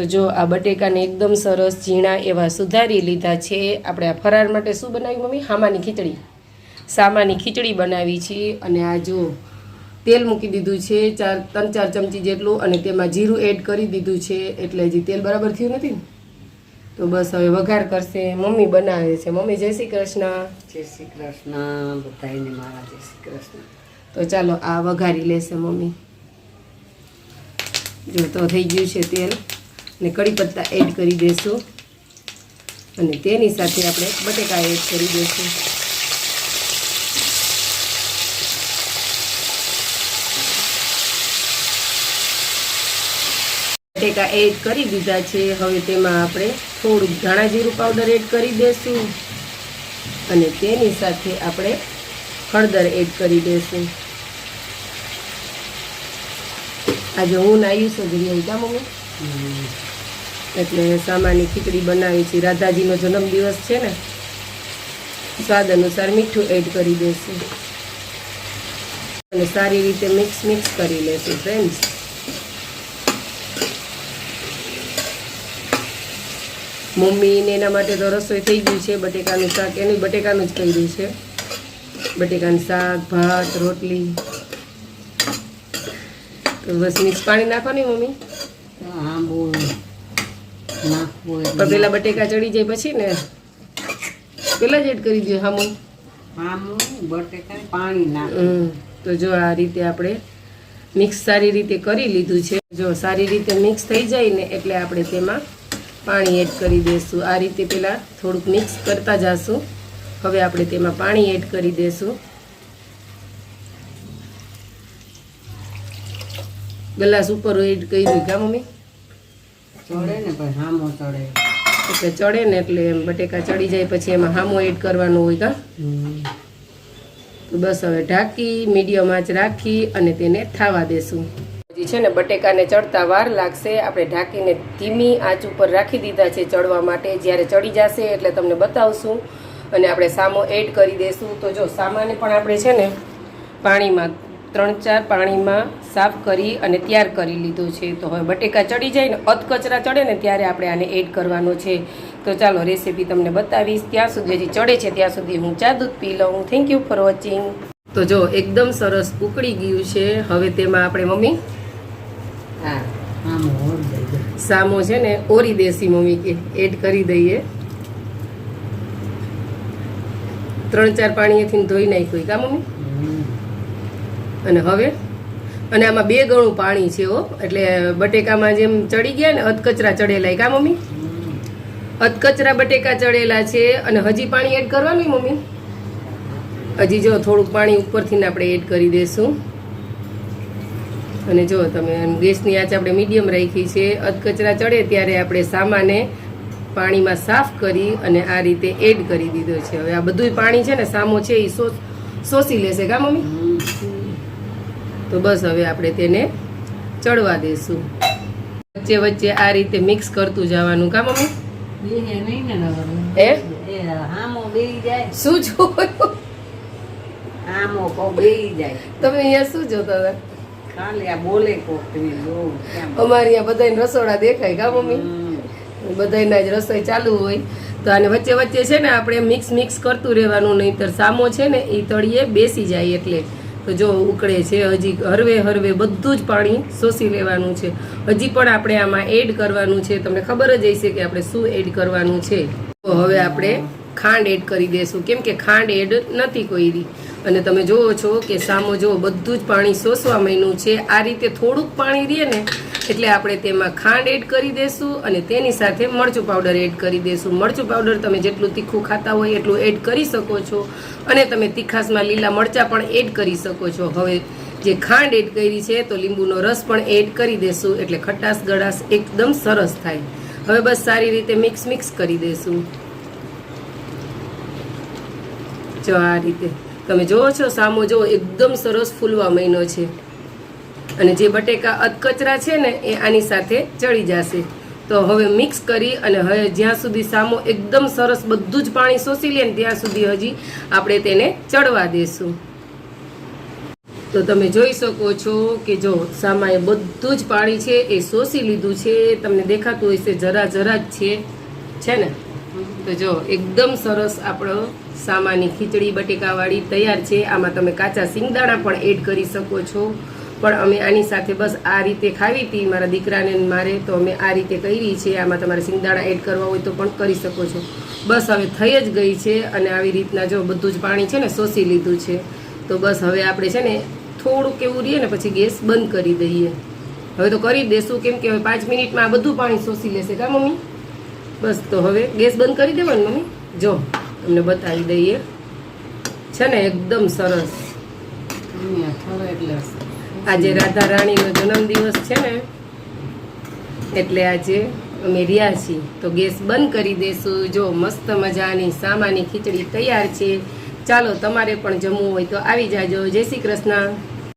તો જો આ બટેકાને એકદમ સરસ ઝીણા એવા સુધારી લીધા છે. આપણે આ ફરાર માટે શું બનાવ્યું મમ્મી? હામાની ખીચડી. સામાની ખીચડી બનાવી છે અને આ જો તેલ મૂકી દીધું છે ચાર ત્રણ ચાર ચમચી જેટલું અને તેમાં જીરું એડ કરી દીધું છે. એટલે હજી તેલ બરાબર થયું નથી ને? તો બસ હવે વઘાર કરશે. મમ્મી બનાવે છે. મમ્મી જય શ્રી કૃષ્ણ. જય શ્રી કૃષ્ણ. બધાને મારા જય શ્રી કૃષ્ણ. તો ચાલો આ વઘારી લેશે મમ્મી. જો તો થઈ ગયું છે તેલ. ને કડી પત્તા એડ કરી દેશું. અને તેની સાથે આપણે બટેકા એડ કરી દઈશું બટેકા એડ કરી દીધા છે. હવે તેમાં આપણે થોડુંક ધાણા જીરું પાવડર એડ કરી દઈશું અને તેની સાથે આપણે હળદર એડ કરી દઈશું આજે હું નાયું છું. ઘડી હું એટલે સામાની ખીચડી બનાવી છે. રાધાજીનો જન્મદિવસ છે ને, સ્વાદ અનુસાર મીઠું એડ કરી દઈશું અને સારી રીતે મિક્સ મિક્સ કરી લેશું ફ્રેન્ડ્સ મમ્મી ને એના માટે તો રસોઈ થઈ ગયું છે, બટેકાનું શાક, એનું બટેકાનું જ કર્યું છે. બટેકાનું શાક, ભાત, રોટલી. બસ મિક્સ પાણી નાખવાની મમ્મી. આંબો નાખવો તો પેલા બટેકા ચડી જાય પછી ને? પેલા જ એડ કરી દઈએ હામો. બટેકા પાણી નાખ. તો જો આ રીતે આપણે મિક્સ સારી રીતે કરી લીધું છે. જો સારી રીતે મિક્સ થઈ જાય ને એટલે આપણે તેમાં પાણી એડ કરી દઈશું આ રીતે પેલા થોડુંક મિક્સ કરતા જશું. હવે આપણે તેમાં પાણી એડ કરી દઈશું ગ્લાસ ઉપર એડ કર્યું. કા મમ્મી? ચડે ને પણ હામો ચડે. એટલે ચડે ને એટલે એમ બટેકા ચડી જાય પછી એમાં હામો એડ કરવાનો હોય કા તો બસ હવે ઢાંકી મીડિયમ આંચ રાખી અને તેને થાવા દેશું. હજી છે ને બટેકાને ચડતા વાર લાગશે. આપણે ઢાંકીને ધીમી આંચ ઉપર રાખી દીધા છે ચડવા માટે. જ્યારે ચડી જશે એટલે તમને બતાવશું. અને આપણે સામો એડ કરી દઈશું તો જો સામાને પણ આપણે છે ને પાણીમાં ત્રણ ચાર પાણીમાં સાફ કરી અને તૈયાર કરી લીધું છે. તો હવે બટેકા ચડી જાય ને અધકચરા ચડે ને ત્યારે આપણે આને એડ કરવાનો છે. તો ચાલો રેસીપી તમને બતાવીશ. ત્યાં સુધી હજી ચડે છે ત્યાં સુધી હું ચા દૂધ પી લઉં. થેન્ક યુ ફોર વોચિંગ તો જો એકદમ સરસ ઉકળી ગયું છે. હવે તેમાં આપણે મમ્મી હા સામો છે ને ઓરી દેશી મમ્મી કે એડ કરી દઈએ. ત્રણ ચાર પાણીએથી ધોઈ નાખ્યું. કા મમ્મી. અને હવે? અને આમાં બે ગણું પાણી છે હો. એટલે બટેકામાં જેમ ચડી ગયા ને, અધકચરા ચડેલા. કા મમ્મી. અધકચરા બટેકા ચડેલા છે. અને હજી પાણી એડ કરવાનું મમ્મી? હજી જો થોડુંક પાણી ઉપરથી આપણે એડ કરી દઈશું અને જો તમે ગેસની આંચ આપણે મીડિયમ રાખી છે. અધકચરા ચડે ત્યારે આપણે સામાને પાણીમાં સાફ કરી અને આ રીતે એડ કરી દીધો છે. હવે આ બધું પાણી છે ને, સામો છે એ શોષી લેશે. કા મમ્મી. તો બસ હવે આપણે તેને ચડવા દઈશું વચ્ચે વચ્ચે આ રીતે મિક્સ કરતું જવાનું કા મમ્મી. એ શું જોયું? તમે અહીંયા શું જોતા હતા? આ અમારે બધાને રસોડા દેખાય કા મમ્મી. બધાના જ રસોઈ ચાલુ હોય. તો આને વચ્ચે વચ્ચે છે ને આપણે મિક્સ મિક્સ કરતું રહેવાનું નહીતર સામો છે ને એ તળીએ બેસી જાય એટલે. જો ઉકળે છે, હજી હરવે હરવે બધું જ પાણી શોષી લેવાનું છે. હજી પણ આપણે આમાં એડ કરવાનું છે. તમને ખબર જ હશે કે આપણે શું એડ કરવાનું છે. તો હવે આપણે ખાંડ એડ કરી દઈશું કેમ કે ખાંડ એડ નથી કોઈ અને તમે જુઓ છો કે સામો જુઓ, બધું જ પાણી શોષવા માંડ્યું છે. આ રીતે થોડુંક પાણી રહે ને, એટલે આપણે તેમાં ખાંડ એડ કરી દેશું અને તેની સાથે મરચું પાવડર એડ કરી દેશું. મરચું પાવડર તમે જેટલું તીખું ખાતા હોય એટલું એડ કરી શકો છો. અને તમે તીખાસમાં લીલા મરચાં પણ એડ કરી શકો છો. હવે જે ખાંડ એડ કરી છે, તો લીંબુનો રસ પણ એડ કરી દેશું, એટલે ખટાશ ગળાશ એકદમ સરસ થાય. હવે બસ સારી રીતે મિક્સ મિક્સ કરી દેશું. જો આ રીતે તમે જુઓ છો, સામો જુઓ, એકદમ સરસ ફૂલવા મહિનો છે. અને જે બટેકા અધકચરા છે ને, એ આની સાથે ચડી જશે. તો હવે મિક્સ કરી અને હવે જ્યાં સુધી સામો એકદમ સરસ બધું જ પાણી શોષી લે ને, ત્યાં સુધી હજી આપણે તેને ચડવા દેશું. તો તમે જોઈ શકો છો કે જો સામાએ બધું જ પાણી છે, એ શોષી લીધું છે. તમને દેખાતું હશે, જરા જરા જ છે. છે ને? તો જો, એકદમ સરસ આપણો સામાની ખીચડી, બટેકાવાળી તૈયાર છે. આમાં તમે કાચા સિંગદાણા પણ એડ કરી શકો છો. પણ અમે આની સાથે બસ આ રીતે ખાવી હતી. મારા દીકરાને મારે તો અમે આ રીતે કરી છે. આમાં તમારે સિંગદાણા એડ કરવા હોય તો પણ કરી શકો છો. બસ હવે થઈ જ ગઈ છે અને આવી રીતના જો બધું જ પાણી છે ને શોષી લીધું છે, તો બસ હવે આપણે છે ને થોડુંક એવું રહીએ ને પછી ગેસ બંધ કરી દઈએ. હવે તો કરી દેશું. કેમ કે હવે પાંચ મિનિટમાં આ બધું પાણી શોષી લેશે. કા મમ્મી? બસ તો હવે ગેસ બંધ કરી દેવાનું મમ્મી. જો. તમને બતાવી દઈએ. છે ને એકદમ સરસ. એટલે આજે રાધા રાણીનો જન્મદિવસ છે ને એટલે આજે અમે રહ્યા છીએ. તો ગેસ બંધ કરી દેશું. જો મસ્ત મજાની સામાની ખીચડી તૈયાર છે. ચાલો તમારે પણ જમવું હોય તો આવી જાજો. જય શ્રી કૃષ્ણ.